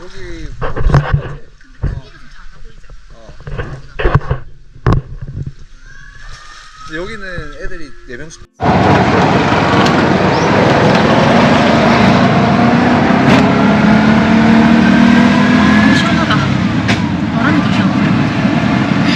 여기. 어. 여기는 애들이 4명씩 시원하다. 바람도 시원하다.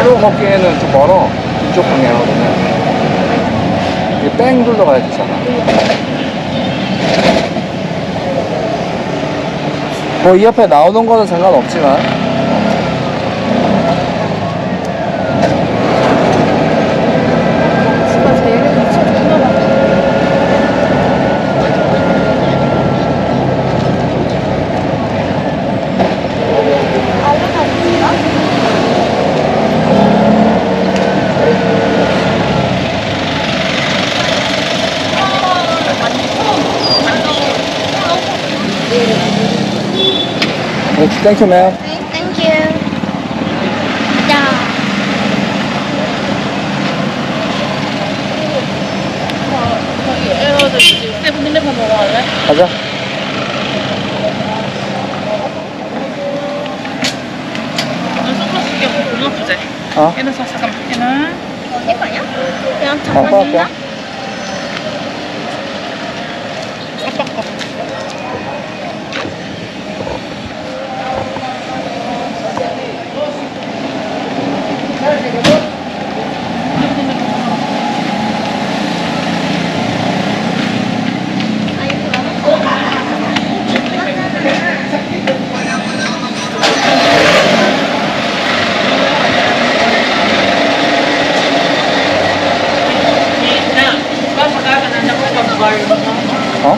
일로 걷기에는 좀 멀어. 이쪽 방향으로는. 이뺑 둘러 가야 되잖아. 뭐 이 옆에 나오는 거는 상관없지만. 수가 제일 미쳐 죽어라. 네, 땡큐 맨. Thank you. 야. 저기 에어들 세븐일레븐 먹어 갈래? 가자. 오늘 선글라스 끼고 너무 예쁘지? 어? 얘는 사 잠깐만 얘는 어디 가냐? 그냥 어, 잠깐 어, 있나? 어. 아빠 거 어?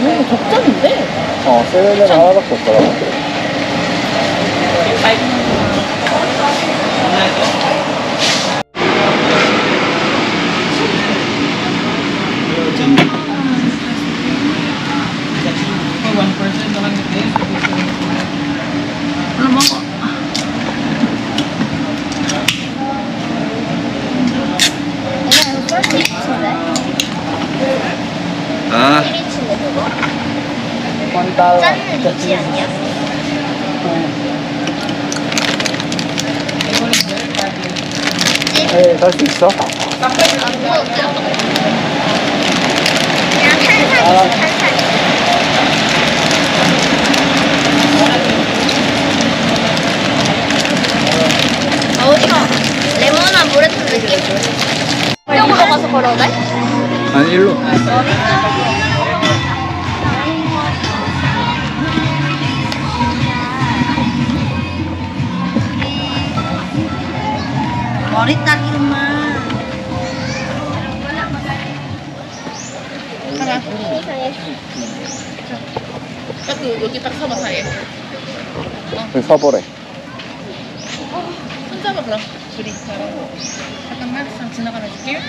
이거 적장인데? 어, 세븐일레븐 하나밖에 없더라고. 얼른 먹어 얘는 솔티치인데? 아, 솔티치인데 그거? 원짠 리치 아니야? 네, 갈수 있어? 안 먹을게요. 그냥 탄산 있어, 탄산. 아, 어디가? 레몬한 물에 탄 느낌? 이쪽으로 가서 걸어도 돼? 아니, 일로. 머리 따기만. 하나 세상에. 딱그 여기 딱 서봐 사이에 여기 서보래. 손 잡아 그럼 둘이 나랑 잠깐만 상 지나가면 줄게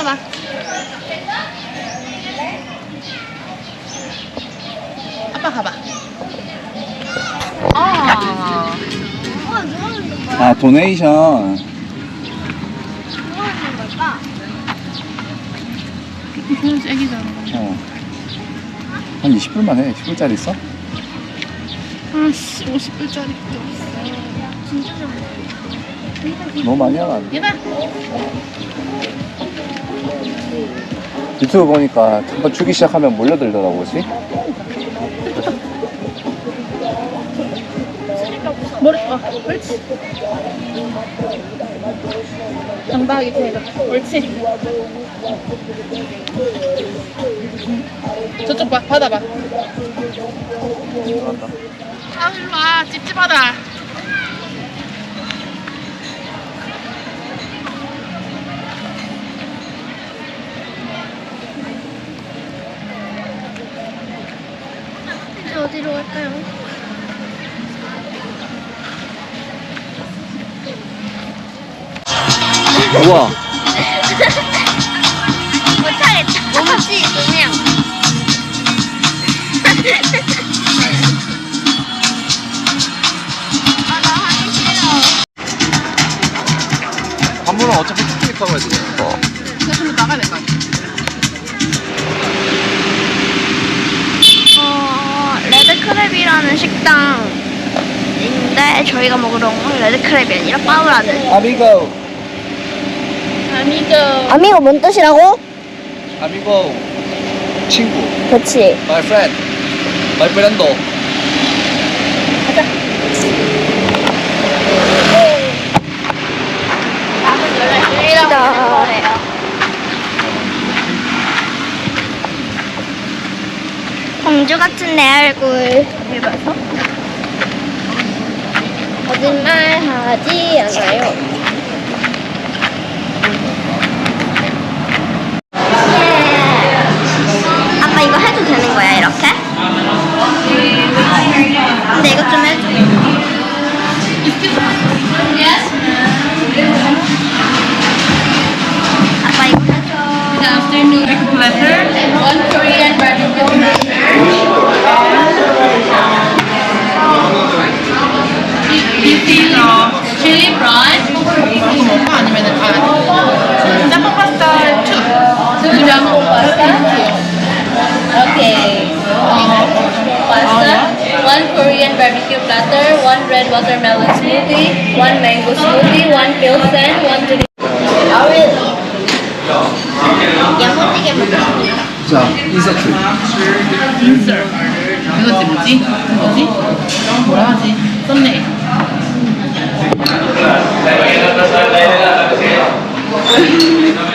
엄마 봐 아빠 가봐 아 어, 누가 만든 거야? 아, 도네이션. 누가 만든 걸까? 그건 애기잖아 어. 한 20불만 해. 10불짜리 있어? 아씨 50불짜리 없어 진짜 좋네. 너무 많이 하나? 얘나 유튜브 보니까 한번 주기 시작하면 몰려들더라고 그지? 머리 어 옳지. 장박이 대가 옳지. 저쪽 봐 받아봐. 아 일로와 찝찝하다 어디로 갈까요? 우와. 못하겠다. 몸치 그냥. 아, 나 하기 싫어. 관문은 어차피 쭉쭉 가봐야 되니까. 그래서 나가야 될거 아니야? 어, 레드 크랩이라는 식당인데 저희가 먹으러 온 건 레드크랩이 아니라 파우라는. 아미고. 아미고. 아미고 뭔 뜻이라고? 아미고. 친구. 그렇지. My friend. My friend. 공주 같은 내 얼굴 해봐서 거짓말 하지 않아요. One pilsen, one chili. 야무지게 먹겠습니다. 자, 인서트. 인설. 이거지 뭐지? 뭐지? 뭐라 하지? 썼네. 나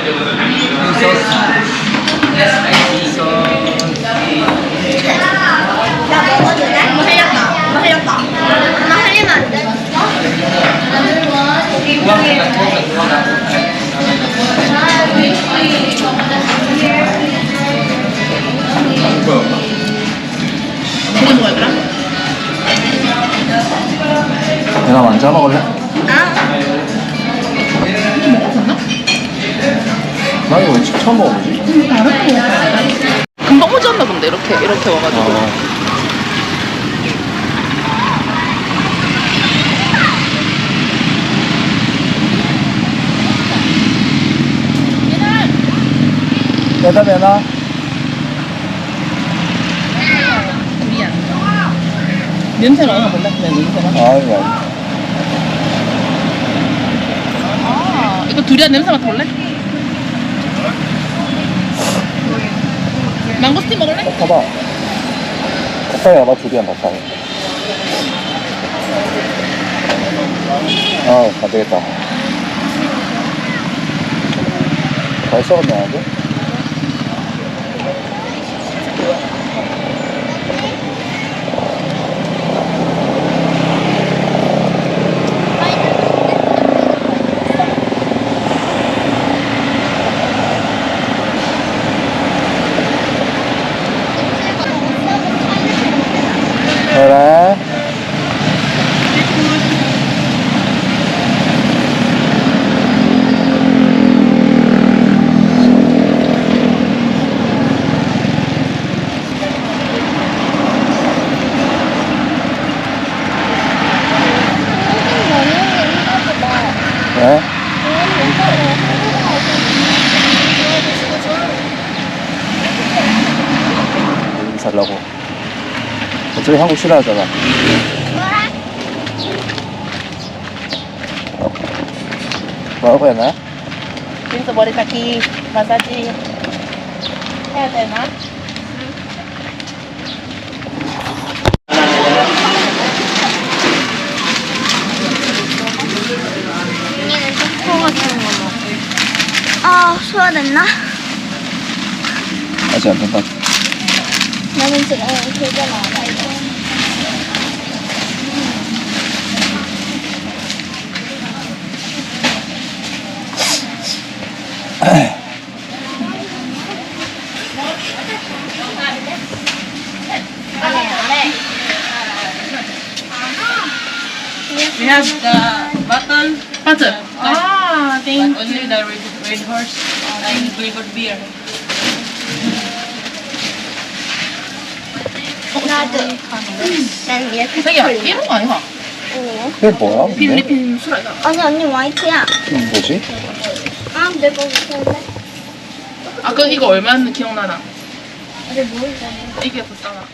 내가 먼저 먹을래? 아? 나 이거 왜 처음 먹어보지? 금방 오지 않나 본데 이렇게 이렇게 와가지고. 어. 내다 내놔. 미안. 냄새가 나나 몰라 그냥 냄새가. 아이고. 아이 거 두리안 냄새 맡아볼래? 망고스틴 먹을래? 봐봐. 가까이 와봐 두리안 가까이. 아, 안 되겠다. 잘 썩었네, 아주. 저희 한국 싫어하잖아. 뭐라고 해나? 그래서 머리 깎기 마사지 해야 되나? 아, 소화됐나? 아직 안 된다. 나는 지금 어, 되게 많아. And flavored beer. 나도. 난 이렇게 자기야, 털려. 이런 거 아니야? 아니요. 그게 뭐야? 근데? 필리핀 술아이다. 아니 언니 화이트야. 이건 뭐지? 아 내가 못했네. 아까 이거 얼마였는지 기억나나? 근데 모르겠네. 이게 더 싸나?